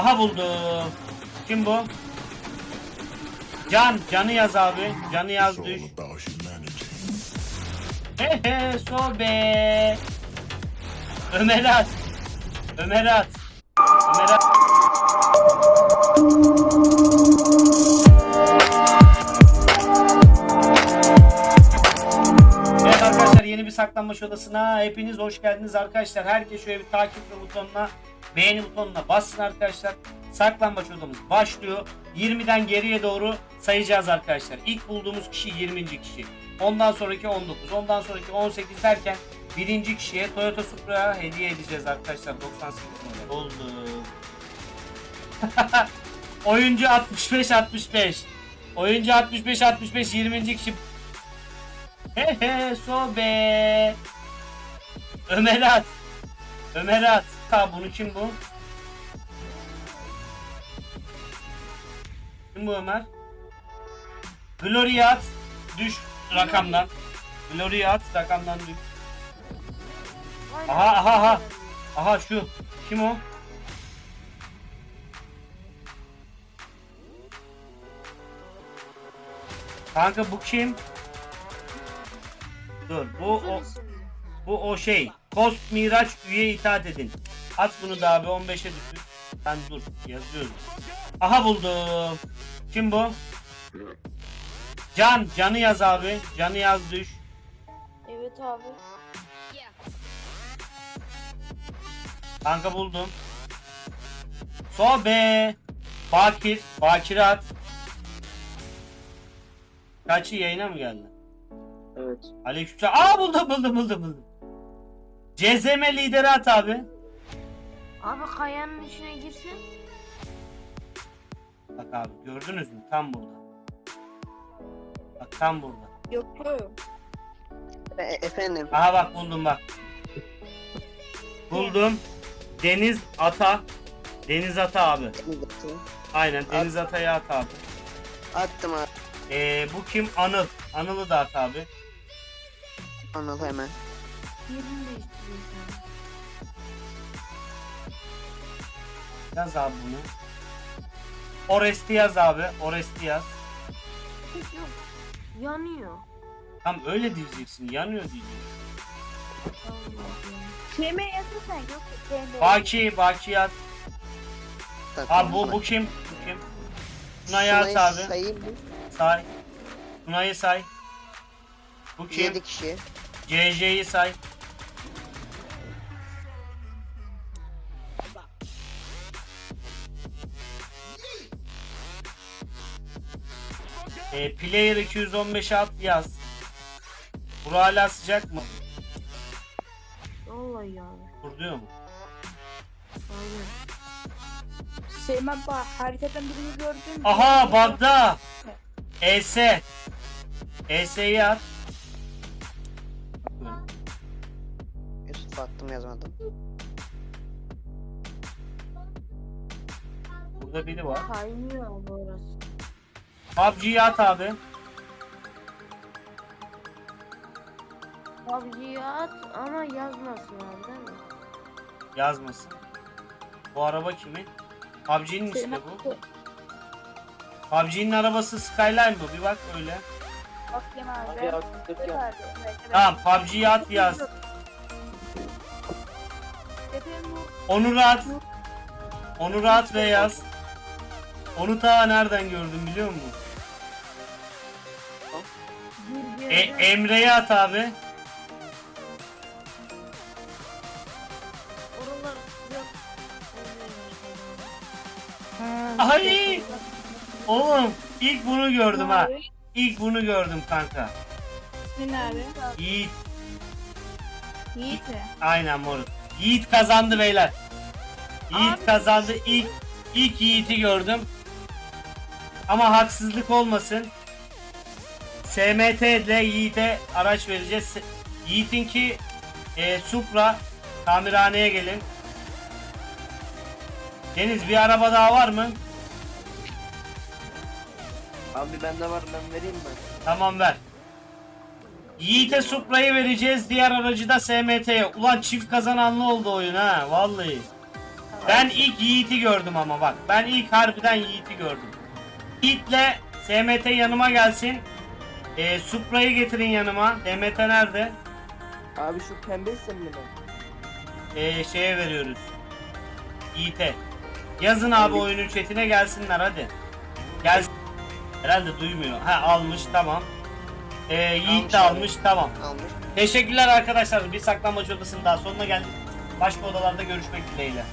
Aha buldum. Kim bu? Can. Can'ı yaz abi. Can'ı yaz düş. all about humanity. He he sobe. Ömer at. Ömer at. Ömer at. Evet arkadaşlar yeni bir saklanmaç odasına hepiniz hoş geldiniz arkadaşlar. Herkes şöyle bir takip butonuna beğeni butonuna bassın arkadaşlar. Saklanmaç odamız başlıyor. 20'den geriye doğru sayacağız arkadaşlar. İlk bulduğumuz kişi 20. kişi. Ondan sonraki 19. Ondan sonraki 18 derken birinci kişiye Toyota Supra'ya hediye edeceğiz arkadaşlar. 98 model. Oldu. Oyuncu 65 65. Oyuncu 65 65 20. kişi He he sobe. Ömer at. Ömer at. Ha bunu kim bu? Kim bu Ömer? Glory at. Düş rakamdan. Glory at rakamdan düş. Aha aha aha. Aha şu. Kim o? Kanka bu kim? Dur bu o, bu o şey. Kost Miraç üye itaat edin. At bunu da abi 15'e düşür. Ben dur yazıyorum. Aha buldum. Kim bu? Can. Can'ı yaz abi. Can'ı yaz düş. Evet abi. Kanka buldum. Sobe. Bakir. Bakir'e at. Kaçı yayına mı geldi? Evet. Aleykümselam. Aa buldum buldum buldum buldum. CZM lideri at abi. Abi kayanın içine girsin. Bak abi gördünüz mü? Tam burada. Bak tam burada. Yok yok. E- efendim. Aha bak buldum bak. Buldum. Deniz Ata. Deniz Ata abi. Aynen Deniz Ata'ya at abi. Attım abi. Ee, bu kim? Anıl. Anıl'ı da at abi. Anıl hemen. Yerini Yaz abi bunu. Oresti yaz abi. Oresti yaz. sen. Yok. Yanıyor. Tam öyle diyeceksin. Yanıyor diyeceksin. Kime yazırsan yok. Baki, Baki yaz. Abi bu, bu kim? Bu kim? At Sunay'ı abi. Sayayım mı? Say. Tuna'yı say. Bu kim? 7 kişi. CJ'yi say. E, player 215 at yaz. Bura hala sıcak mı? Vallahi ya. Dur diyor mu? Aynen. Seymen bak haritadan birini gördüm. Aha bagda. ES. ES'yi at. Yusuf attım yazmadım. Burada biri var. Kaynıyor abi orası. PUBG'yi at abi. PUBG'yi at ama yazmasın abi değil mi? Yazmasın. Bu araba kimin? PUBG'nin işte Seymen bu. PUBG'nin arabası Skyline bu. Bir bak öyle. bakayım abi. Abi, abi, abi. Tamam PUBG'yi at yaz. Tepem bu. Onur'u at. Onur'u at ve yaz. Onu ta nereden gördüm biliyor musun? E, Emre'yi at abi. oralar yok. Ay! Oğlum ilk bunu gördüm ha. İlk bunu gördüm kanka. İsmin abi. Yiğit. Yiğit mi? Aynen moruk. Yiğit kazandı beyler. Yiğit Abi- kazandı. İlk ilk Yiğit'i gördüm. Ama haksızlık olmasın. SMT ile Yiğit'e araç vereceğiz. Yiğit'inki e, Supra. Tamirhaneye gelin. Deniz bir araba daha var mı? Abi bende var ben vereyim mi? Tamam ver. Yiğit'e Supra'yı vereceğiz. Diğer aracı da SMT'ye. Ulan çift kazananlı oldu oyun ha. Vallahi. Ben ilk Yiğit'i gördüm ama bak. Ben ilk harbiden Yiğit'i gördüm. Yiğit'le SMT yanıma gelsin. E, Supra'yı getirin yanıma. DMT nerede? Abi şu pembe isimli mi? E, şeye veriyoruz. Yiğit'e. Yazın abi oyunun chatine gelsinler hadi. Gelsin. Herhalde duymuyor. Ha almış tamam. E, Yiğit de Almış abi. almış tamam. Almış. Teşekkürler arkadaşlar. Bir saklanmaç odasının daha sonuna geldik. Başka odalarda görüşmek dileğiyle.